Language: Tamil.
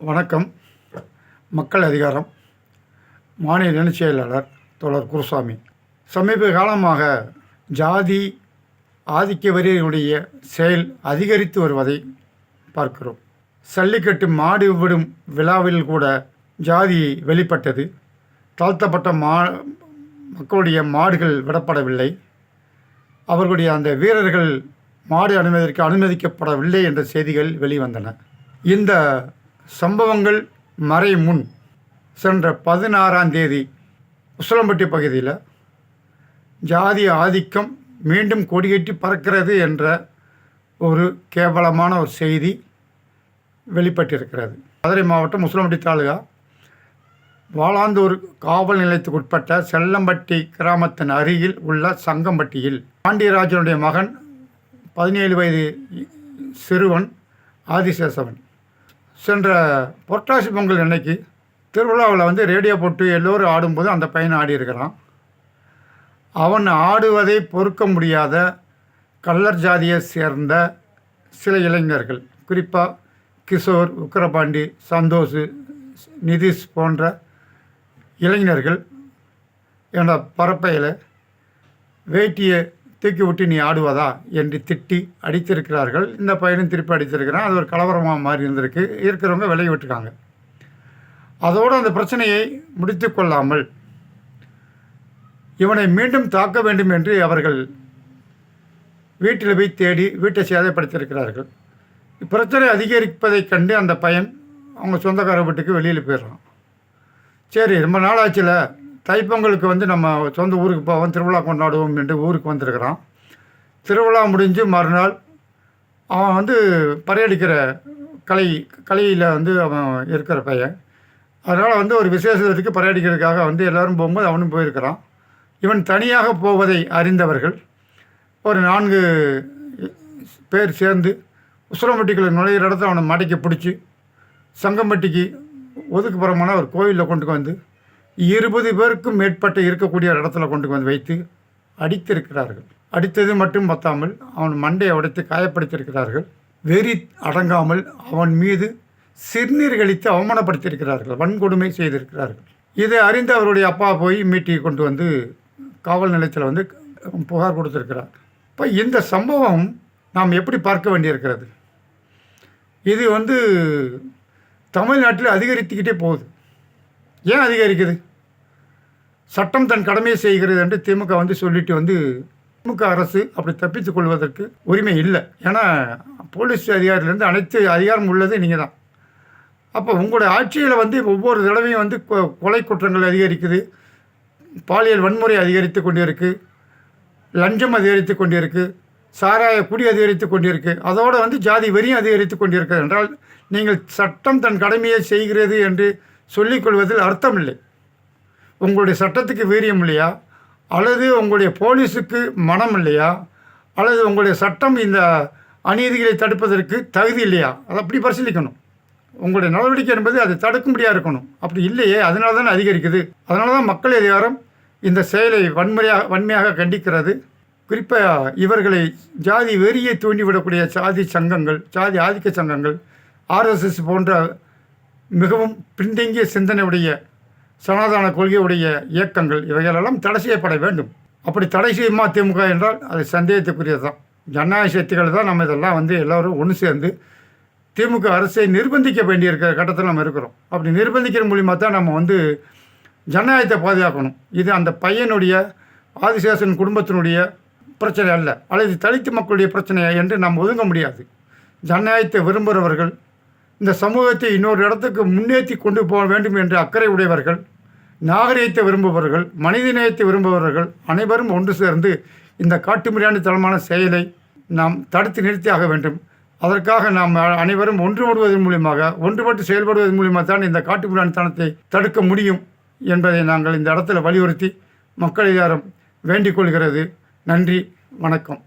வணக்கம். மக்கள் அதிகாரம். மாநில இணைச் செயலாளர் தோழர் குருசாமி. சமீப காலமாக ஜாதி ஆதிக்கவரியனுடைய செயல் அதிகரித்து வருவதை பார்க்கிறோம். சல்லிக்கட்டு மாடு விடும் விழாவில் கூட ஜாதி வெளிப்பட்டது. தாழ்த்தப்பட்ட மா மக்களுடைய மாடுகள் விடப்படவில்லை. அவர்களுடைய அந்த வீரர்கள் மாடு அனுமதிக்க அனுமதிக்கப்படவில்லை என்ற செய்திகள் வெளிவந்தன. இந்த சம்பவங்கள் மறை முன் சென்ற பதினாறாம் தேதி உசலம்பட்டி பகுதியில் ஜாதி ஆதிக்கம் மீண்டும் கொடியேற்றி பறக்கிறது என்ற ஒரு கேவலமான ஒரு செய்தி வெளிப்பட்டிருக்கிறது. மதுரை மாவட்டம் முசலம்பட்டி தாலுகா வாளாந்தூர் காவல் நிலையத்துக்கு உட்பட்ட செல்லம்பட்டி கிராமத்தின் அருகில் உள்ள சங்கம்பட்டியில் பாண்டியராஜனுடைய மகன் பதினேழு வயது சிறுவன் ஆதிசேஷவன் சென்ற புரட்டாசி பொங்கல் அன்னைக்கு திருவிழாவில் வந்து ரேடியோ போட்டு எல்லோரும் ஆடும்போது அந்த பையன் ஆடி இருக்கிறான். அவன் ஆடுவதை பொறுக்க முடியாத கள்ளர் ஜாதியை சேர்ந்த சில இளைஞர்கள் குறிப்பாக கிஷோர் உக்கரபாண்டி சந்தோஷ் நிதிஷ் போன்ற இளைஞர்கள் என்னோட பரப்பையில் வேட்டியை தூக்கி விட்டு நீ ஆடுவதா? என்று திட்டி அடித்திருக்கிறார்கள். இந்த பையனும் திருப்பி அடித்திருக்கிறான். அது ஒரு கலவரமாக மாறி இருந்திருக்கு. இருக்கிறவங்க விலகி விட்டுருக்காங்க அதோடு அந்த பிரச்சனையை முடித்து கொள்ளாமல் இவனை மீண்டும் தாக்க வேண்டும் என்று அவர்கள் வீட்டில் போய் தேடி வீட்டை சேதப்படுத்தியிருக்கிறார்கள். பிரச்சனை அதிகரிப்பதைக் கண்டு அந்த பையன் அவங்க சொந்தக்கார வீட்டுக்கு வெளியில் போயிடுறான். சரி ரொம்ப நாள் ஆச்சுல தைப்பொங்கலுக்கு வந்து நம்ம சொந்த ஊருக்கு போவோம் திருவிழா கொண்டாடுவோம் என்று ஊருக்கு வந்திருக்கிறான். திருவிழா முடிஞ்சு மறுநாள் அவன் வந்து பறையடிக்கிற கலை கலையில் வந்து அவன் இருக்கிற பையன். அதனால் வந்து ஒரு விசேஷத்துக்கு பறையடிக்கிறதுக்காக வந்து எல்லோரும் போகும்போது அவனும் போயிருக்கிறான். இவன் தனியாக போவதை அறிந்தவர்கள் ஒரு நான்கு பேர் சேர்ந்து உசுரம்பட்டிக்குள்ள நுழையிற இடத்துல அவனை மடக்கி பிடிச்சி சங்கம்பட்டிக்கு ஒதுக்குப்புறமான ஒரு கோயிலில் கொண்டு வந்து இருபது பேருக்கும் மேற்பட்ட இருக்கக்கூடிய ஒரு இடத்துல கொண்டு வந்து வைத்து அடித்திருக்கிறார்கள். அடித்தது மட்டும் பத்தாமல் அவன் மண்டையை உடைத்து காயப்படுத்தியிருக்கிறார்கள். வெறி அடங்காமல் அவன் மீது சிறுநீர் கழித்து அவமானப்படுத்தியிருக்கிறார்கள். வன்கொடுமை செய்திருக்கிறார்கள். இதை அறிந்து அவருடைய அப்பா போய் மீட்டி கொண்டு வந்து காவல் நிலையத்தில் வந்து புகார் கொடுத்துருக்கிறார். இப்போ இந்த சம்பவம் நாம் எப்படி பார்க்க வேண்டியிருக்கிறது? இது வந்து தமிழ்நாட்டில் அதிகரித்துக்கிட்டே போகுது. ஏன் அதிகரிக்குது? சட்டம் தன் கடமையை செய்கிறது என்று திமுக வந்து சொல்லிட்டு வந்து திமுக அரசு அப்படி தப்பித்துக் கொள்வதற்கு உரிமை இல்லை. ஏன்னா போலீஸ் அதிகாரிலேருந்து அனைத்து அதிகாரம் உள்ளது நீங்கள் தான் அப்போ உங்களுடைய ஆட்சியில் வந்து ஒவ்வொரு தடவையும் வந்து கொ- கொலை குற்றங்கள் அதிகரிக்குது. பாலியல் வன்முறை அதிகரித்து கொண்டிருக்கு. லஞ்சம் அதிகரித்து கொண்டிருக்கு. சாராய குடி அதிகரித்து கொண்டிருக்கு. அதோடு வந்து ஜாதி வரியும் அதிகரித்து கொண்டிருக்கிறது என்றால் நீங்கள் சட்டம் தன் கடமையை செய்கிறது என்று சொல்லிக்கொள்வதில் அர்த்தம் இல்லை உங்களுடைய சட்டத்துக்கு வீரியம் இல்லையா? அல்லது உங்களுடைய போலீஸுக்கு மனம் இல்லையா? அல்லது உங்களுடைய சட்டம் இந்த அநீதிகளை தடுப்பதற்கு தகுதி இல்லையா? அதை அப்படி பரிசீலிக்கணும். உங்களுடைய நடவடிக்கை என்பது அதை தடுக்கும்படியாக இருக்கணும். அப்படி இல்லையே அதனால தான் அதிகரிக்குது. அதனால தான் மக்கள் அதிகாரம் இந்த செயலை வன்முறையாக வன்மையாக கண்டிக்கிறது. குறிப்பாக இவர்களை ஜாதி வெறியை தூண்டிவிடக்கூடிய சாதி சங்கங்கள் சாதி ஆதிக்க சங்கங்கள் ஆர்எஸ்எஸ் போன்ற மிகவும் பின்தங்கிய சிந்தனையுடைய சனாதன கொள்கையுடைய இயக்கங்கள் இவைகளெல்லாம் தடை செய்யப்பட வேண்டும். அப்படி தடை செய்யுமா திமுக என்றால் அது சந்தேகத்துக்குரியது தான் ஜனநாயக சக்திகள் தான் நம்ம இதெல்லாம் வந்து எல்லோரும் ஒன்று சேர்ந்து திமுக அரசை நிர்பந்திக்க வேண்டியிருக்கிற கட்டத்தில் நம்ம இருக்கிறோம். அப்படி நிர்பந்திக்கிற மூலிமா தான் நம்ம வந்து ஜனநாயகத்தை பாதுகாக்கணும். இது அந்த பையனுடைய ஆதிசேஷன் குடும்பத்தினுடைய பிரச்சனை அல்ல. அல்லது தலித்து மக்களுடைய பிரச்சனையா என்று நாம் ஒதுங்க முடியாது. ஜனநாயகத்தை விரும்புகிறவர்கள் இந்த சமூகத்தை இன்னொரு இடத்துக்கு முன்னேற்றி கொண்டு போக வேண்டும் என்ற அக்கறை உடையவர்கள் நாகரீகத்தை விரும்புபவர்கள் மனிதநேயத்தை விரும்புபவர்கள் அனைவரும் ஒன்று சேர்ந்து இந்த காட்டுமிராண்டி தளமான செயலை நாம் தடுத்து நிறுத்தியாக வேண்டும். அதற்காக நாம் அனைவரும் ஒன்றுபடுவதன் மூலியமாக ஒன்றுபட்டு செயல்படுவதன் மூலியமாக தான் இந்த காட்டுமிராண்டித்தனத்தை தடுக்க முடியும் என்பதை நாங்கள் இந்த இடத்துல வலியுறுத்தி மக்கள் அதிகாரம் வேண்டிக் கொள்கிறது. நன்றி வணக்கம்.